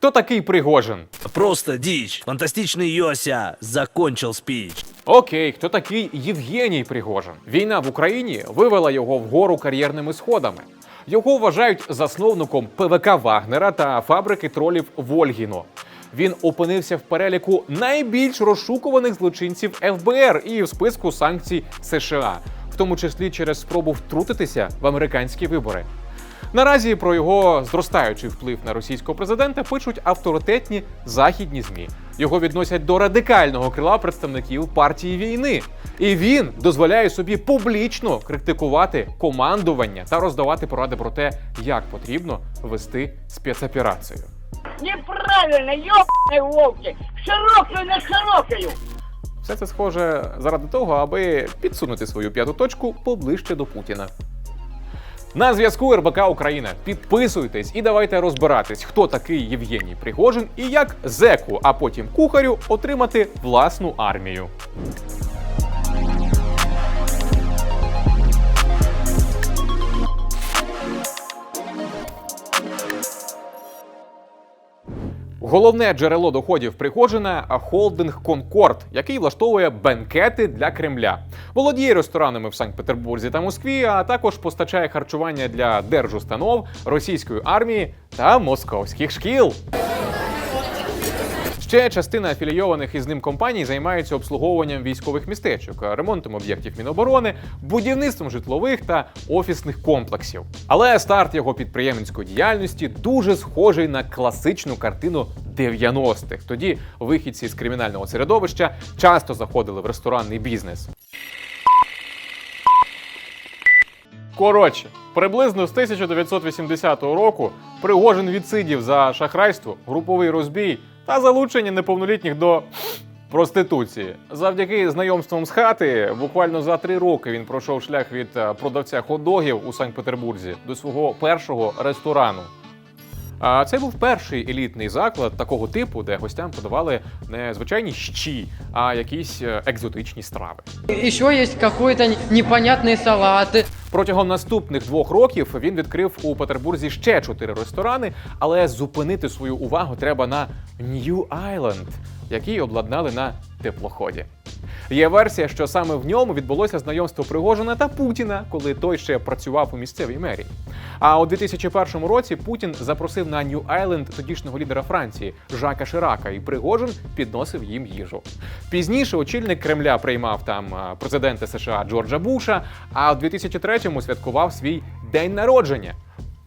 Хто такий Пригожин? Просто дичь. Фантастичный Йося закончил спич. Окей, хто такий Євгеній Пригожин? Війна в Україні вивела його вгору кар'єрними сходами. Його вважають засновником ПВК Вагнера та фабрики тролів Вольгіно. Він опинився в переліку найбільш розшукуваних злочинців ФБР і в списку санкцій США, в тому числі через спробу втрутитися в американські вибори. Наразі про його зростаючий вплив на російського президента пишуть авторитетні західні змі. Його відносять до радикального крила представників партії війни, і він дозволяє собі публічно критикувати командування та роздавати поради про те, як потрібно вести спецоперацію. Неправильно, ёбаные волки! Широкую над широкою! Все це схоже заради того, аби підсунути свою п'яту точку поближче до Путіна. На зв'язку РБК Україна. Підписуйтесь і давайте розбиратись, хто такий Євгеній Пригожин і як зеку, а потім кухарю отримати власну армію. Головне джерело доходів Пригожина – холдинг Конкорд, який влаштовує бенкети для Кремля. Володіє ресторанами в Санкт-Петербурзі та Москві, а також постачає харчування для держустанов, російської армії та московських шкіл. Ще частина афілійованих із ним компаній займаються обслуговуванням військових містечок, ремонтом об'єктів Міноборони, будівництвом житлових та офісних комплексів. Але старт його підприємницької діяльності дуже схожий на класичну картину 90-х. Тоді вихідці з кримінального середовища часто заходили в ресторанний бізнес. Коротше, приблизно з 1980 року Пригожин відсидів за шахрайство, груповий розбій та залучення неповнолітніх до проституції. Завдяки знайомствам з хати, буквально за три роки він пройшов шлях від е, продавця хот-догів у Санкт-Петербурзі до свого першого ресторану. А це був перший елітний заклад такого типу, де гостям подавали не звичайні щі, а якісь е, екзотичні страви. Еще есть какой-то непонятний салат. Протягом наступних двох років він відкрив у Петербурзі ще чотири ресторани, але зупинити свою увагу треба на Нью Айленд, який обладнали на теплоході. Є версія, що саме в ньому відбулося знайомство Пригожина та Путіна, коли той ще працював у місцевій мерії. А у 2001 році Путін запросив на Нью Айленд тодішнього лідера Франції Жака Ширака, і Пригожин підносив їм їжу. Пізніше очільник Кремля приймав там президента США Джорджа Буша, а в 2003-му святкував свій день народження.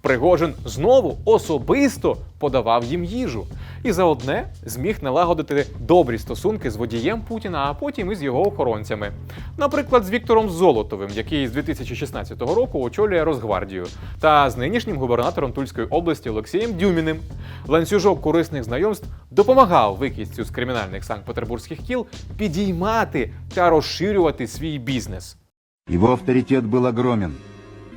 Пригожин знову особисто подавав їм їжу і за одне зміг налагодити добрі стосунки з водієм Путіна, а потім і з його охоронцями. Наприклад, з Віктором Золотовим, який з 2016 року очолює Росгвардію, та з нинішнім губернатором Тульської області Олексієм Дюміним. Ланцюжок корисних знайомств допомагав вихідцю з кримінальних санкт-петербурзьких кіл підіймати та розширювати свій бізнес. Его авторитет был огромен.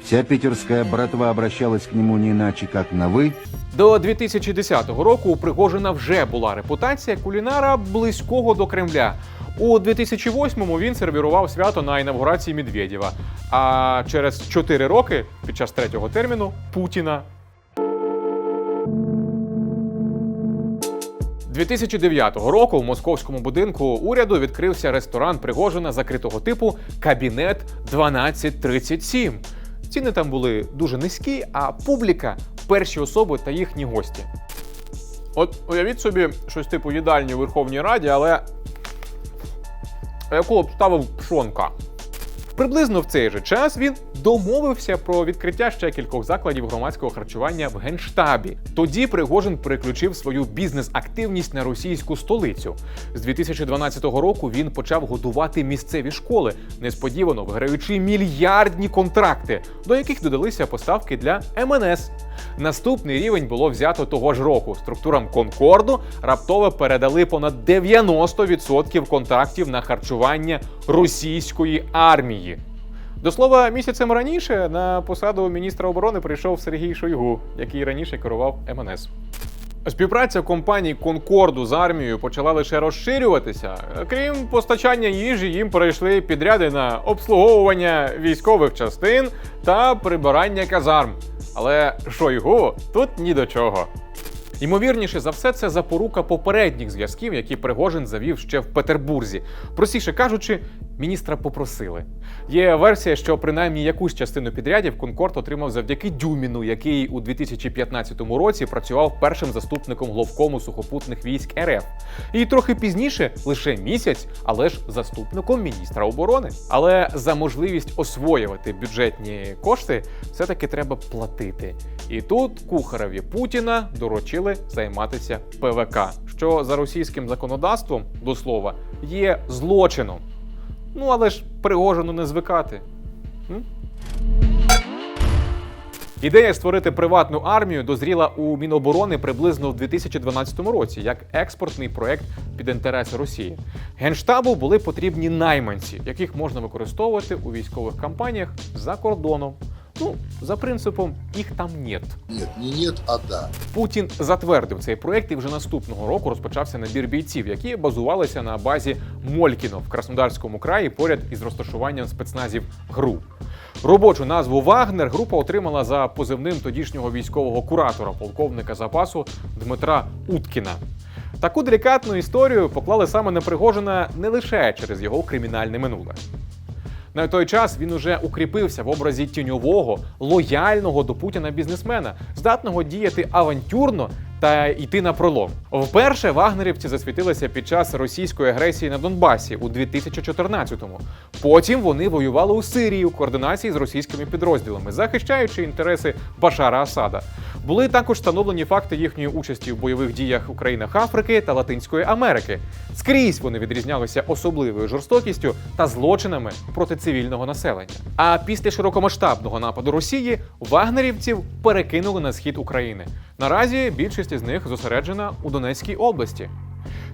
Вся питерская братва обращалась к нему не иначе, как на «вы», До 2010 року у Пригожина вже була репутація кулінара близького до Кремля. У 2008-му він сервірував свято на інавгурації Медведєва. А через 4 роки, під час третього терміну, Путіна. 2009 року в московському будинку уряду відкрився ресторан Пригожина закритого типу Кабінет 1237. Ціни там були дуже низькі, а публіка перші особи та їхні гості. От уявіть собі щось типу їдальні у Верховній Раді, але яку обставив пшонка. Приблизно в цей же час він домовився про відкриття ще кількох закладів громадського харчування в генштабі. Тоді Пригожин переключив свою бізнес-активність на російську столицю. З 2012 року він почав годувати місцеві школи, несподівано виграючи мільярдні контракти, до яких додалися поставки для МНС. Наступний рівень було взято того ж року. Структурам Конкорду раптово передали понад 90% контрактів на харчування російської армії. До слова, місяцем раніше на посаду міністра оборони прийшов Сергій Шойгу, який раніше керував МНС. Співпраця компаній Конкорду з армією почала лише розширюватися. Крім постачання їжі, їм перейшли підряди на обслуговування військових частин та прибирання казарм. Але Шойгу тут ні до чого. Ймовірніше за все, це запорука попередніх зв'язків, які Пригожин завів ще в Петербурзі. Простіше кажучи, міністра попросили. Є версія, що принаймні якусь частину підрядів Конкорд отримав завдяки Дюміну, який у 2015 році працював першим заступником главкому сухопутних військ РФ. І трохи пізніше, лише місяць, але ж заступником міністра оборони. Але за можливість освоювати бюджетні кошти все-таки треба платити. І тут кухареві Путіна доручили займатися ПВК, що за російським законодавством, до слова, є злочином. Ну але ж Пригожину не звикати. М? Ідея створити приватну армію дозріла у Міноборони приблизно в 2012 році як експортний проект під інтереси Росії. Генштабу були потрібні найманці, яких можна використовувати у військових кампаніях за кордоном. Ну, за принципом їх там нет. Нет, не нет, а да. Путін затвердив цей проект і вже наступного року розпочався набір бійців, які базувалися на базі Молькіно в Краснодарському краї поряд із розташуванням спецназів ГРУ. Робочу назву Вагнер група отримала за позивним тодішнього військового куратора, полковника запасу Дмитра Уткіна. Таку делікатну історію поклали саме на Пригожина не лише через його кримінальне минуле. На той час він уже укріпився в образі тіньового, лояльного до Путіна бізнесмена, здатного діяти авантюрно та йти на пролом. Вперше вагнерівці засвітилися під час російської агресії на Донбасі у 2014-му. Потім вони воювали у Сирії у координації з російськими підрозділами, захищаючи інтереси Башара Асада. Були також встановлені факти їхньої участі в бойових діях у країнах Африки та Латинської Америки. Скрізь вони відрізнялися особливою жорстокістю та злочинами проти цивільного населення. А після широкомасштабного нападу Росії вагнерівців перекинули на схід України. Наразі більшість із них зосереджена у Донецькій області.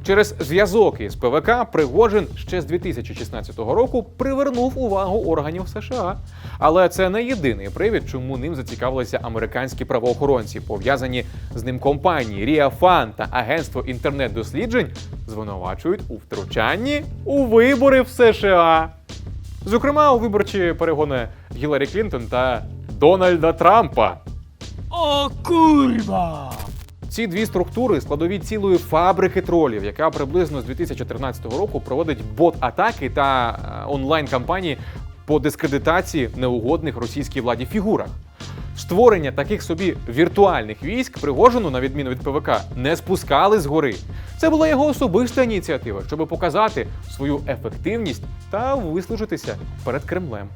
Через зв'язок із ПВК Пригожин ще з 2016 року привернув увагу органів США. Але це не єдиний привід, чому ним зацікавилися американські правоохоронці, пов'язані з ним компанії Ріафан та Агентство інтернет-досліджень звинувачують у втручанні у вибори в США. Зокрема, у виборчі перегони Гіларі Клінтон та Дональда Трампа. О, курва! Ці дві структури складові цілої фабрики тролів, яка приблизно з 2014 року проводить бот-атаки та е, онлайн-кампанії по дискредитації неугодних російській владі фігурах. Створення таких собі віртуальних військ Пригожину, на відміну від ПВК, не спускали згори. Це була його особиста ініціатива, щоб показати свою ефективність та вислужитися перед Кремлем.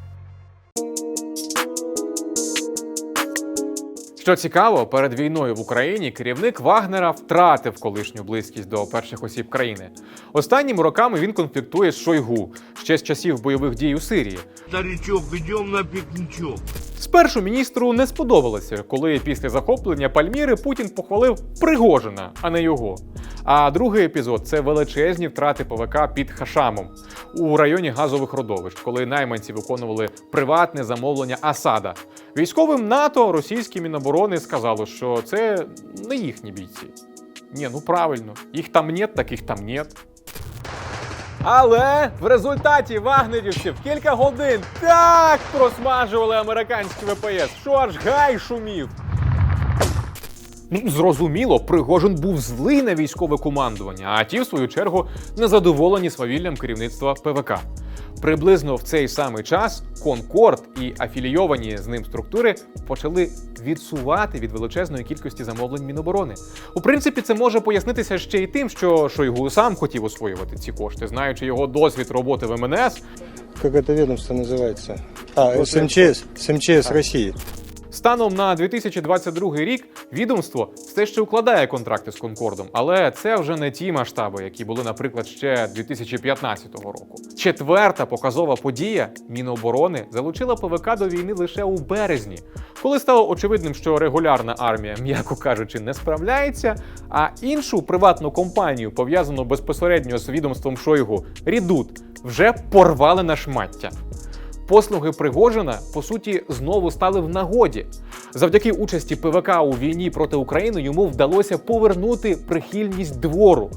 Що цікаво, перед війною в Україні керівник Вагнера втратив колишню близькість до перших осіб країни. Останніми роками він конфліктує з Шойгу ще з часів бойових дій у Сирії. Старичок, йдемо на пикничок. Спершу міністру не сподобалося, коли після захоплення Пальміри Путін похвалив Пригожина, а не його. А другий епізод це величезні втрати ПВК під Хашамом у районі газових родовищ, коли найманці виконували приватне замовлення Асада. Військовим НАТО російські міноборони сказали, що це не їхні бійці. Ні, ну правильно, їх там нет, таких там нет. Але в результаті вагнерівців кілька годин так просмажували американські ВПС, що аж гай шумів. Ну, зрозуміло, Пригожин був злий на військове командування, а ті, в свою чергу, незадоволені свавіллям керівництва ПВК. Приблизно в цей самий час Конкорд і афілійовані з ним структури почали відсувати від величезної кількості замовлень Міноборони. У принципі, це може пояснитися ще й тим, що Шойгу сам хотів освоювати ці кошти, знаючи його досвід роботи в МНС, Як це відомство називається? А, СМЧС, СМЧС России. Станом на 2022 рік відомство все ще укладає контракти з Конкордом, але це вже не ті масштаби, які були, наприклад, ще 2015 року. Четверта показова подія Міноборони залучила ПВК до війни лише у березні, коли стало очевидним, що регулярна армія, м'яко кажучи, не справляється. А іншу приватну компанію, пов'язану безпосередньо з відомством Шойгу, Рідут, вже порвали на шмаття. Послуги Пригожина по суті знову стали в нагоді. Завдяки участі ПВК у війні проти України йому вдалося повернути прихильність двору.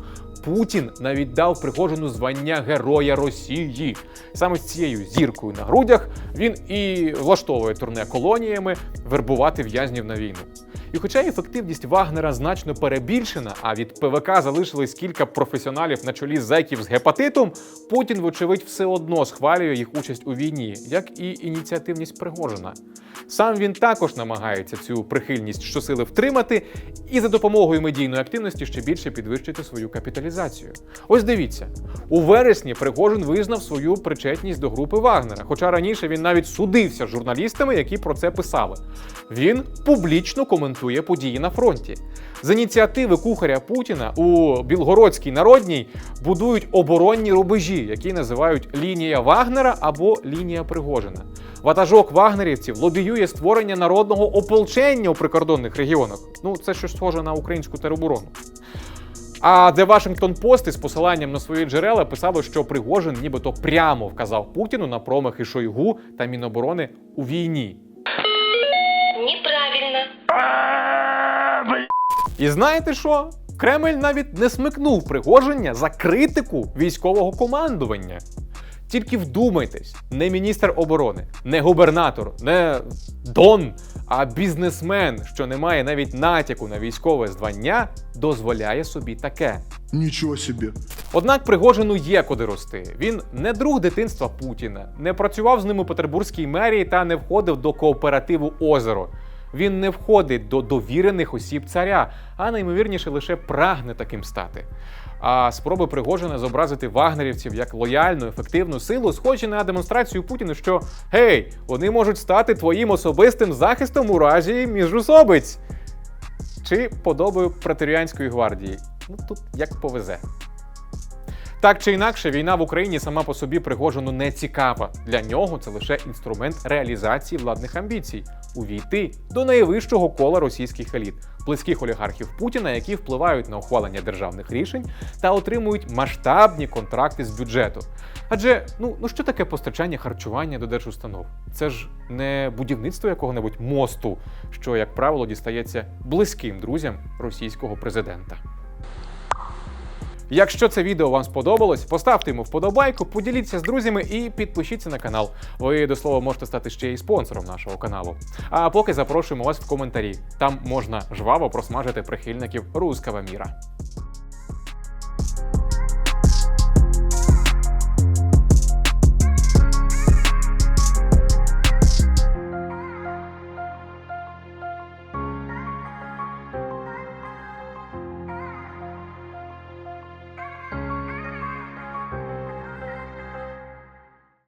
Путін навіть дав Пригожину звання Героя Росії. Саме з цією зіркою на грудях він і влаштовує турне колоніями вербувати в'язнів на війну. І хоча ефективність Вагнера значно перебільшена, а від ПВК залишились кілька професіоналів на чолі зеків з гепатитом, Путін, вочевидь, все одно схвалює їх участь у війні, як і ініціативність Пригожина. Сам він також намагається цю прихильність щосили втримати і за допомогою медійної активності ще більше підвищити свою капіталізацію. Ось дивіться, у вересні Пригожин визнав свою причетність до групи Вагнера, хоча раніше він навіть судився з журналістами, які про це писали. Він публічно коментує події на фронті. З ініціативи кухаря Путіна у Білгородській народній будують оборонні рубежі, які називають лінія Вагнера або лінія Пригожина. Ватажок вагнерівців лобіює створення народного ополчення у прикордонних регіонах. Ну, це щось схоже на українську тероборону. А The Washington Post із посиланням на свої джерела писало, що Пригожин нібито прямо вказав Путіну на промахи Шойгу та Міноборони у війні. І знаєте що? Кремль навіть не смикнув Пригоження за критику військового командування. Тільки вдумайтесь, не міністр оборони, не губернатор, не Дон, а бізнесмен, що не має навіть натяку на військове звання, дозволяє собі таке. Ничего себе. Однак Пригожину є куди рости. Він не друг дитинства Путіна, не працював з ним у Петербурзькій мерії та не входив до кооперативу Озеро. Він не входить до довірених осіб царя, а наймовірніше лише прагне таким стати. А спроби Пригожина зобразити вагнерівців як лояльну, ефективну силу схожі на демонстрацію Путіну, що гей, вони можуть стати твоїм особистим захистом у разі міжусобиць чи подобою преторіанської гвардії. Ну тут як повезе. Так чи інакше, війна в Україні сама по собі Пригожину не цікава. Для нього це лише інструмент реалізації владних амбіцій увійти до найвищого кола російських еліт, близьких олігархів Путіна, які впливають на ухвалення державних рішень та отримують масштабні контракти з бюджету. Адже ну, ну що таке постачання харчування до держустанов? Це ж не будівництво якого-небудь мосту, що, як правило, дістається близьким друзям російського президента. Якщо це відео вам сподобалось, поставте йому вподобайку, поділіться з друзями і підпишіться на канал. Ви до слова можете стати ще й спонсором нашого каналу. А поки запрошуємо вас в коментарі. Там можна жваво просмажити прихильників руского міра.